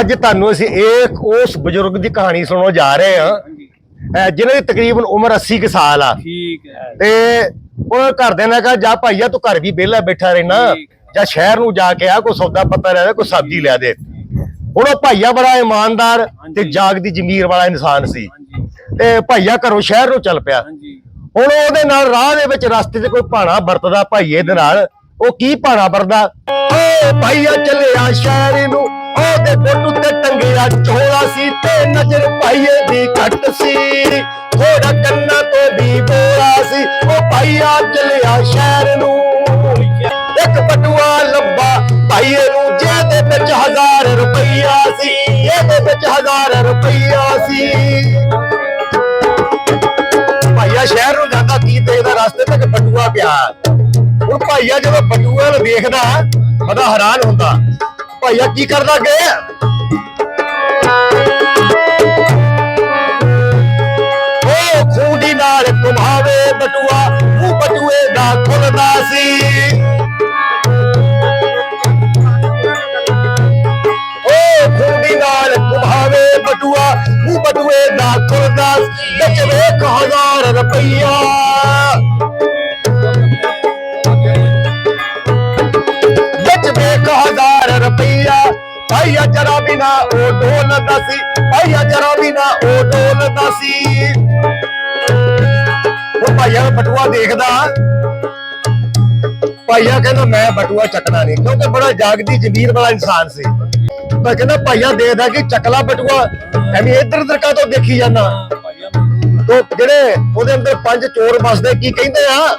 ਅੱਜ ਤੁਹਾਨੂੰ ਅਸੀਂ ਇੱਕ ਉਸ ਬਜ਼ੁਰਗ ਦੀ ਕਹਾਣੀ ਸੁਣਾਉਣ ਜਾ ਰਹੇ ਹਾਂ। ਜਿਨ੍ਹਾਂ ਦੀ ਤਕਰੀਬਨ ਉਮਰ 80 ਕੁ ਸਾਲ ਆ। ਠੀਕ ਹੈ। ਤੇ ਉਹ ਘਰਦਿਆਂ ਨੇ ਕਿਹਾ ਜਾ ਭਾਈਆ ਤੂੰ ਘਰ ਵੀ ਵਿਹਲਾ ਬੈਠਾ ਰਹਿਣਾ। ਜਾਂ ਸ਼ਹਿਰ ਨੂੰ ਜਾ ਕੇ ਆ ਕੋਈ ਸੌਦਾ ਪੱਤਾ ਲੈ ਦੇ ਕੋਈ ਸਬਜ਼ੀ ਲਿਆ ਦੇ। ਹੁਣ ਉਹ ਭਾਈਆ ਬੜਾ ਇਮਾਨਦਾਰ ਤੇ। ਜਾਗਦੀ ਜ਼ਮੀਰ ਵਾਲਾ ਇਨਸਾਨ ਸੀ। ਤੇ ਭਾਈਆ ਘਰੋਂ ਸ਼ਹਿਰ ਨੂੰ ਚੱਲ ਪਿਆ। ਹੁਣ ਉਹਦੇ ਨਾਲ ਰਾਹ ਦੇ ਵਿੱਚ ਰਸਤੇ 'ਚ ਕੋਈ ਭਾਣਾ ਵਰਤਦਾ ਭਾਈਏ ਦੇ ਨਾਲ। ਉਹ ਕੀ ਭਾਣਾ ਵਰਦਾ ਓ ਭਾਈਆ ਚੱਲਿਆ ਸ਼ਹਿਰ ਨੂੰ। ਉਹਦੇ ਬੋਟੂ ਤੇ ਟੰਗਿਆ ਝੋਲਾ ਸੀ ਤੇ ਨਜ਼ਰ ਭਾਈਏ ਦੀ ਘੱਟ ਸੀ। ਥੋੜਾ ਕੰਨਾਂ ਤੋਂ ਵੀ ਬੋਲਾ ਸੀ, ਉਹ ਭਾਈਆ ਚੱਲਿਆ ਸ਼ਹਿਰ ਨੂੰ। ਇੱਕ ਬਟੂਆ ਲੱਭਾ ਭਾਈਏ ਨੂੰ, ਜਿਹਦੇ ਵਿੱਚ ਹਜ਼ਾਰ ਰੁਪਈਆ ਸੀ, ਇਹਦੇ ਵਿੱਚ ਹਜ਼ਾਰ ਰੁਪਈਆ ਸੀ। ਭਾਈਆ, ਸ਼ਹਿਰ ਨੂੰ ਜਾਂਦਾ ਕੀ ਦੇਖਦਾ ਰਸਤੇ ਤੱਕ ਬਟੂਆ ਪਿਆ। ਹੁਣ ਭਾਈਆ ਜਦੋਂ ਬਟੂਆ ਨੂੰ ਵੇਖਦਾ, ਬੜਾ ਹੈਰਾਨ ਹੁੰਦਾ। ਭਾਈਆ ਕੀ ਕਰਦਾ ਅੱਗੇ? ਉਹ ਖੂੰਡੀ ਨਾਲ ਕੁਮਾਵੇ ਬਟੂਆ, ਮੂੰਹ ਬਟੂਏ ਦਾ ਖੁੱਲਦਾ ਸੀ। ਓ ਖੂੰਡੀ ਨਾਲ ਕੁਮਾਵੇ ਬਟੂਆ, ਮੂੰਹ ਬਟੂਏ ਦਾ ਖੁੱਲਦਾ ਸੀ। ਵਿੱਚ ਵੇਖ ਹਜ਼ਾਰ ਰੁਪਈਆ। ਭਾਈਆ ਜਰਾ ਬਿਨਾ ਉਹ ਡੋਲਦਾ ਸੀ। ਭਾਈਆ ਜਰਾ ਬਿਨਾ ਉਹ ਡੋਲਦਾ ਸੀ। ਉਹ ਭਾਈਆ ਬਟੂਆ ਦੇਖਦਾ। ਭਾਈਆ ਕਹਿੰਦਾ ਮੈਂ ਬਟੂਆ ਚੱਕਣਾ ਨਹੀਂ। ਕਿਉਂਕਿ ਬੜਾ ਜਾਗਦੀ ਜ਼ਮੀਰ ਵਾਲਾ ਇਨਸਾਨ ਸੀ। ਮੈਂ ਕਹਿੰਦਾ ਭਾਈਆ ਦੇਖਦਾ ਕਿ ਚੱਕਲਾ ਬਟੂਆ ਐਵੇਂ ਇੱਧਰ ਉੱਧਰ ਕਾ ਤੋਂ ਦੇਖੀ ਜਾਂਦਾ? ਤੋ ਜਿਹੜੇ ਉਹਦੇ ਅੰਦਰ ਪੰਜ ਚੋਰ ਵਸਦੇ ਕੀ ਕਹਿੰਦੇ ਆ?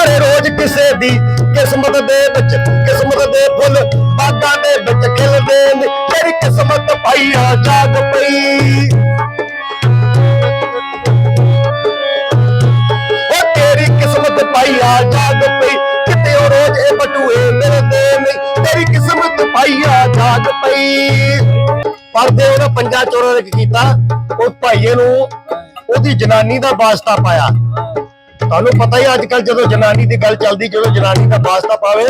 ਹਰ ਰੋਜ਼ ਕਿਸੇ ਦੀ ਕਿਸਮਤ ਦੇ ਵਿੱਚ, ਕਿਸਮਤ ਦੇ ਫੁੱਲ ਬਾਗਾਂ ਦੇ ਵਿੱਚ ਖਿਲਦੇ ਨੇ। ਤੇਰੀ ਕਿਸਮਤ ਭਾਈਆ ਜਾਗ ਪਈ। ਉਹ ਤੇਰੀ ਕਿਸਮਤ ਭਾਈਆ ਜਾਗ ਪਈ। ਕਿਤੇ ਉਹ ਰੋਜ਼ ਇਹ ਬਟੂਏ ਮਿਲਦੇ ਨੇ। ਤੇਰੀ ਕਿਸਮਤ ਭਾਈਆ ਜਾਗ ਪਈ। ਪਰਦੇ ਉਹਨਾਂ ਪੰਜਾਂ ਚੋਰਾਂ ਨੇ ਕੀਤਾ? ਉਹ ਭਾਈਏ ਨੂੰ ਉਹਦੀ ਜਨਾਨੀ ਦਾ ਵਾਸਤਾ ਪਾਇਆ। ਤੁਹਾਨੂੰ ਪਤਾ ਹੀ ਅੱਜ ਕੱਲ ਜਦੋਂ ਜਨਾਨੀ ਦੀ ਗੱਲ ਚੱਲਦੀ, ਜਦੋਂ ਜਨਾਨੀ ਦਾ ਵਾਸਤਾ ਪਾਵੇ,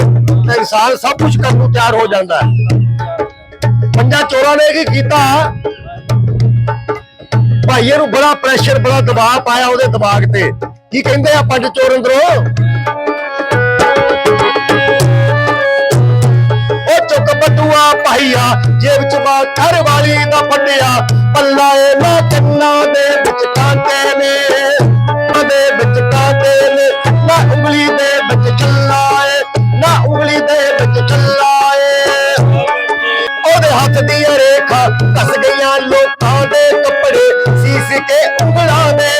ਤਾਂ ਇਨਸਾਨ ਸਭ ਕੁਝ ਕਰਨ ਨੂੰ ਤਿਆਰ ਹੋ ਜਾਂਦਾ ਪੰਜਾਂ ਚੋਰਾਂ ਨੇ ਕੀ ਕੀਤਾ? ਭਾਈਏ ਨੂੰ ਬੜਾ ਪ੍ਰੈਸ਼ਰ ਬੜਾ ਦਬਾਅ ਪਾਇਆ ਉਹਦੇ ਦਿਮਾਗ ਤੇ। ਕੀ ਕਹਿੰਦੇ ਆ ਪੰਜ ਚੋਰ ਅੰਦਰੋਂ? ਉਹ ਚੁੱਕ ਬਟੂਆ ਭਾਈਆ, ਜੇਬ ਚ ਬਾ ਘਰ ਵਾਲੀ ਦਾ ਫੱਟਿਆ ਪੱਲਾ ਏ ਨਾ ਕੰਨਾਂ ਦੇ ਵਿੱਚ ਕਾਂਟੇ ਨੇ। ਉਂਗਲੀ ਦੇ ਵਿੱਚ ਛੱਲਾ ਏ ਨਾ ਉਂਗਲੀ ਦੇ ਵਿੱਚ ਛੱਲਾ ਏ ਉਹਦੇ ਹੱਥ ਦੀ ਰੇਖਾ ਕੱਸ ਗਈਆਂ ਲੋਕਾਂ ਦੇ ਕੱਪੜੇ, ਸੀਸ ਕੇ ਉਂਗਲਾਂ ਦੇ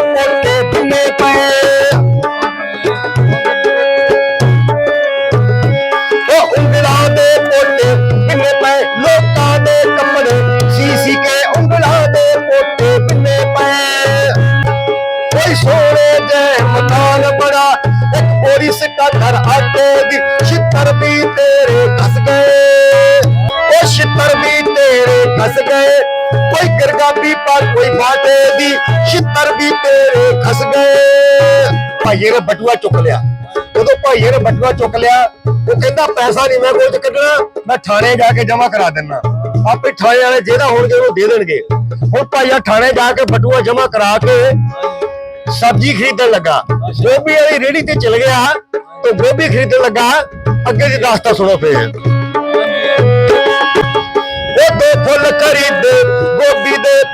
ਪਰ ਦੀ ਛਿੱਤਰ ਵੀ ਤੇਰੇ ਖਸ ਗਏ। ਭਾਈਏ ਨੇ ਬਟੂਆ ਚੁੱਕ ਲਿਆ। ਜਦੋਂ ਭਾਈਏ ਨੇ ਬਟੂਆ ਚੁੱਕ ਲਿਆ, ਉਹ ਕਹਿੰਦਾ, ਪੈਸਾ ਨਹੀਂ ਮੈਂ ਕੋਈ ਕੱਢਣਾ, ਮੈਂ ਥਾਣੇ ਜਾ ਕੇ ਜਮ੍ਹਾਂ ਕਰਾ ਦਿੰਨਾ। ਆਪੇ ਥਾਣੇ ਵਾਲੇ ਜਿਹੜਾ ਹੋਣਗੇ, ਉਹ ਦੇ ਦੇਣਗੇ। ਹੁਣ ਭਾਈਆ ਥਾਣੇ ਜਾ ਕੇ ਬਟੂਆ ਜਮਾ ਕਰਾ ਕੇ ਸਬਜ਼ੀ ਖਰੀਦਣ ਲੱਗਾ। ਗੋਭੀ ਵਾਲੀ ਰੇੜੀ ਤੇ ਚਲ ਗਿਆ ਤੇ ਗੋਭੀ ਖਰੀਦਣ ਲੱਗਾ। ਅੱਗੇ ਦੀ ਰਸਤਾ ਸੁਣੋ ਫੇਰ।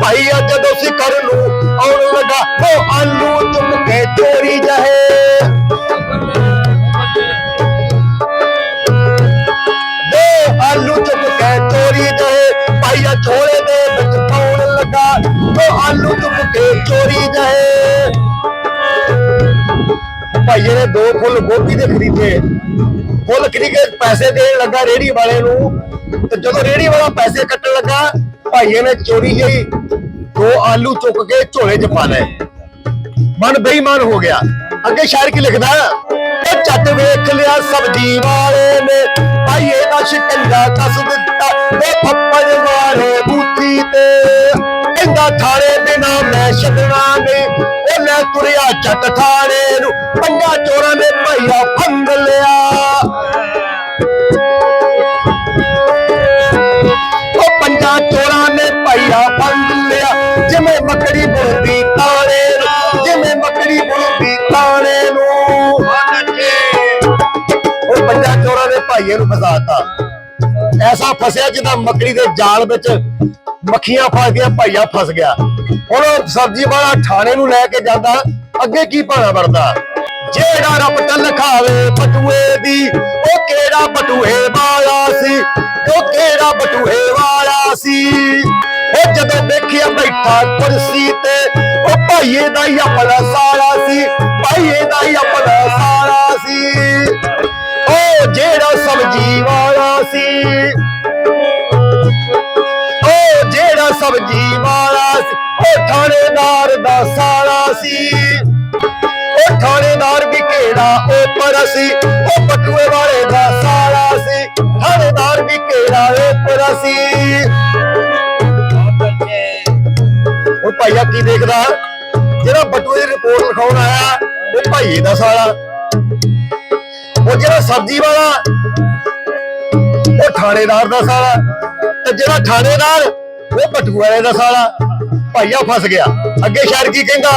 ਭਾਈ ਆ ਭਾਈਆ ਜਦੋਂ ਸਿਕਰ ਨੂੰ ਆਉਣ ਲੱਗਾ, ਉਹ ਆਲੂ ਚੁੱਕ ਕੇ ਚੋਰੀ ਜਾਏ ਦੋ ਆਲੂ ਚੁੱਕ ਕੇ ਚੋਰੀ ਜਾਏ ਭਾਈਆ ਝੋਲੇ ਦੇ ਵਿੱਚ ਪਾਉਣ ਲੱਗਾ, ਉਹ ਆਲੂ ਚੁੱਕ ਕੇ ਚੋਰੀ ਜਾਏ ਭਾਈ ਨੇ ਦੋ ਫੁੱਲ ਗੋਭੀ ਦੇ ਖਰੀਦੇ। ਫੁੱਲ ਖਰੀਦ ਕੇ ਪੈਸੇ ਦੇਣ ਲੱਗਾ ਰੇੜੀ ਵਾਲੇ ਨੂੰ। ਤੇ ਜਦੋਂ ਰੇੜੀ ਵਾਲਾ ਪੈਸੇ ਕੱਟਣ ਲੱਗਾ ਭਾਈਏ ਨੇ ਚੋਰੀ ਗਈ ਦੋ ਆਲੂ ਚੁੱਕ ਕੇ ਝੋਲੇ 'ਚ ਪਾ ਲਏ। ਮਨ ਬੇਈਮਾਨ ਹੋ ਗਿਆ। ਅੱਗੇ ਸ਼ਾਇਰ ਕੀ ਲਿਖਦਾ? ਉਹ ਚੱਟ ਵੇਖ ਲਿਆ ਸਬਜੀ ਵਾਲੇ ਨੇ, ਭਾਈਏ ਦਾ ਸ਼ਿਕੰਜਾ ਕੱਸ ਦਿੱਤਾ। ਉਹ ਫੱਪੜ ਵਾਲੇ ਬੂਥੀ ਤੇ, ਕਹਿੰਦਾ ਥਾਣੇ ਬਿਨਾ ਮੈਂ ਛੱਡਣਾ ਨਹੀਂ ਉਹ ਮੈਂ ਤੁਰਿਆ ਚੱਟ ਥਾਣੇ ਨੂੰ, ਪੰਜਾਂ ਚੋਰਾਂ ਨੇ ਭਾਈਆ ਫੰਗ ਲਿਆ। ਭਾਈਏ ਨੂੰ ਫਸਾਤਾ ਐਸਾ ਫਸਿਆ ਜਿੱਦਾਂ ਮੱਕੜੀ ਦੇ ਜਾਲ ਵਿੱਚ ਮੱਖੀਆਂ ਫਸ ਗਈਆਂ, ਭਾਈਆ ਫਸ ਗਿਆ। ਹੁਣ ਸਬਜ਼ੀ ਵਾਲਾ ਥਾਣੇ ਨੂੰ ਲੈ ਕੇ ਜਾਂਦਾ, ਅੱਗੇ ਕੀ ਭਾਣਾ ਵਰਦਾ ਜਿਹੜਾ ਰੱਬ ਤਲ ਖਾਵੇ ਬਟੂਏ ਦੀ, ਉਹ ਕਿਹੜਾ ਬਟੂਏ ਵਾਲਾ ਸੀ? ਉਹ ਕਿਹੜਾ ਬਟੂਏ ਵਾਲਾ ਸੀ? ਉਹ ਜਦੋਂ ਦੇਖਿਆ ਬੈਠਾ ਕੁਰਸੀ ਤੇ, ਉਹ ਭਾਈਏ ਦਾ ਹੀ ਆਪਣਾ ਸਾਲਾ ਉਹ ਥਾਣੇਦਾਰ ਦਾ ਸਾਲਾ ਸੀ। ਉਹ ਥਾਣੇਦਾਰ ਵੀ ਕਿਹੜਾ ਉਹ ਪਰ ਉਹ ਬਟੂਏ ਵਾਲੇ ਦਾ ਸਾਲਾ ਸੀ। ਥਾਣੇਦਾਰ ਵੀ ਕਿਹੜਾ ਉਹ ਪਰ ਉਹ ਭਾਈਆ ਕੀ ਦੇਖਦਾ? ਜਿਹੜਾ ਬਟੂਏ ਦੀ ਰਿਪੋਰਟ ਲਿਖਾਉਣ ਆਇਆ, ਉਹ ਭਾਈਏ ਦਾ ਸਾਲਾ। ਉਹ ਜਿਹੜਾ ਸਬਜ਼ੀ ਵਾਲਾ, ਉਹ ਥਾਣੇਦਾਰ ਦਾ ਸਾਲਾ। ਤੇ ਜਿਹੜਾ ਥਾਣੇਦਾਰ ਉਹ ਬਟੂਏ ਵਾਲੇ ਦਾ ਸਾਲਾ। ਭਾਈਆ ਫਸ ਗਿਆ। ਅੱਗੇ ਸ਼ਾਇਰ ਕੀ ਕਹਿੰਦਾ?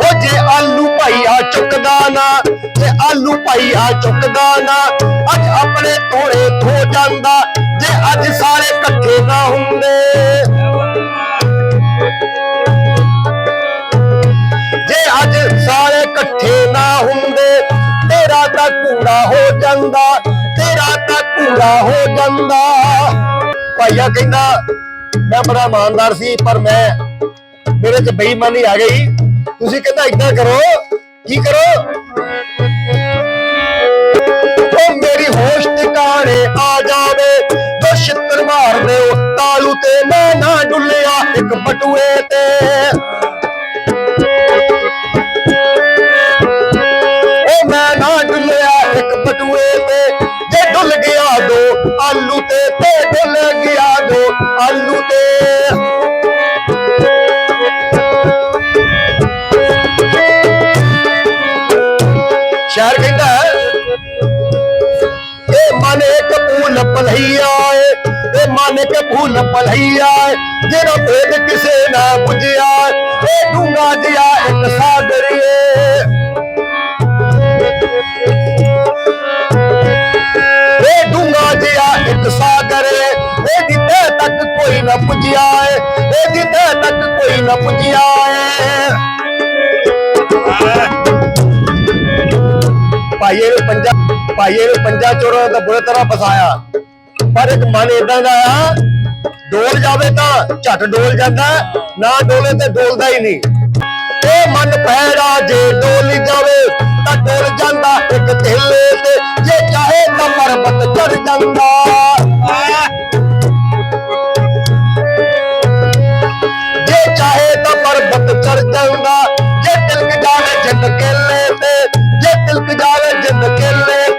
ਉਹ ਜੇ ਆਲੂ ਭਾਈਆ ਚੁੱਕਦਾ ਨਾ ਜੇ ਆਲੂ ਭਾਈਆ ਚੁੱਕਦਾ ਨਾ, ਅੱਜ ਆਪਣੇ ਥੋੜੇ ਖੋ ਜਾਂਦਾ, ਜੇ ਅੱਜ ਸਾਰੇ ਇਕੱਠੇ ਨਾ ਹੁੰਦੇ। ਜੇ ਅੱਜ ਸਾਰੇ ਇਕੱਠੇ ਨਾ ਹੁੰਦੇ, ਤੇਰਾ ਤਾਂ ਕੂੜਾ ਹੋ ਜਾਂਦਾ, ਤੇਰਾ ਤਾਂ ਕੂੜਾ ਹੋ ਜਾਂਦਾ। ਭਾਈਆ ਕਹਿੰਦਾ ਮੈਂ ਬੜਾ ਇਮਾਨਦਾਰ ਸੀ, ਪਰ ਮੈਂ ਮੇਰੇ ਚ ਬੇਈਮਾਨੀ ਆ ਗਈ। ਤੁਸੀਂ ਕਹਿੰਦਾ ਇਦਾਂ ਕਰੋ, ਕੀ ਕਰੋ? ਉਹ ਮੇਰੀ ਹੋਸ਼ ਟਿਕਾਣੇ ਆ ਜਾਵੇ ਛਿੱਤਰ ਮਾਰ ਦਿਓ ਤਾਲੂ ਤੇ ਮੈਂ ਨਾ ਡੁੱਲਿਆ ਇੱਕ ਬਟੂਏ ਤੇ। ਉਹ ਮੈਂ ਨਾ ਡੁੱਲਿਆ ਇੱਕ ਬਟੂਏ ਤੇ, ਜੇ ਡੁੱਲ ਗਿਆ ਦੋ ਆਲੂ ਤੇ ਤੇ ਡੁੱਲ ਗਿਆ ਆਲੂ ਤੇ ਸ਼ਾਇਰ ਕਹਿੰਦਾ ਹੈ, ਇਹ ਮਨ ਇੱਕ ਫੂਲ ਭਲਈਆ ਏ ਇਹ ਮਨ ਇੱਕ ਫੂਲ ਪਲਈਆ ਏ ਜਿਹੜਾ ਭੇਦ ਕਿਸੇ ਨਾ ਬੁਝਿਆ ਏ। ਇਹ ਡੂੰਗਾ ਜਿਹਾ ਇੱਕ ਸਾਗਰ ਏ ਪੁੱਜਿਆ ਏ, ਇਹ ਜਿੱਥੇ ਤੱਕ ਕੋਈ ਨਾ ਪੁੱਜਿਆ ਏ। ਭਾਈਏ ਪੰਜਾ ਭਾਈਏ ਪੰਜਾ ਚੋਰਾਂ ਦਾ ਬੁਰੇ ਤਰ੍ਹਾਂ ਫਸਾਇਆ। ਪਰ ਇੱਕ ਮਨ ਇਦਾਂ ਦਾ ਆ, ਡੋਲ ਜਾਵੇ ਤਾਂ ਝਟ ਡੋਲ ਜਾਂਦਾ, ਨਾ ਡੋਲੇ ਤੇ ਡੋਲਦਾ ਹੀ ਨਹੀਂ। ਇਹ ਮਨ ਪੈੜਾ ਜੇ ਡੋਲ ਹੀ ਜਾਵੇ, ਤਾਂ ਡੋਲ ਜਾਂਦਾ ਇੱਕ ਥੇਲੇ ਤੇ। ਜੇ ਚਾਹੇ ਤਾਂ ਮਰਬਤ ਚੜ ਜਾਂਦਾ। ਲਾਉਂਦਾ ਜੇ ਤਿਲਕ ਜਾਵੇ ਜਿੰਦ ਕੇਲੇ ਤੇ ਜੇ ਤਿਲਕ ਜਾਵੇ ਜਿੰਦ ਕੇਲੇ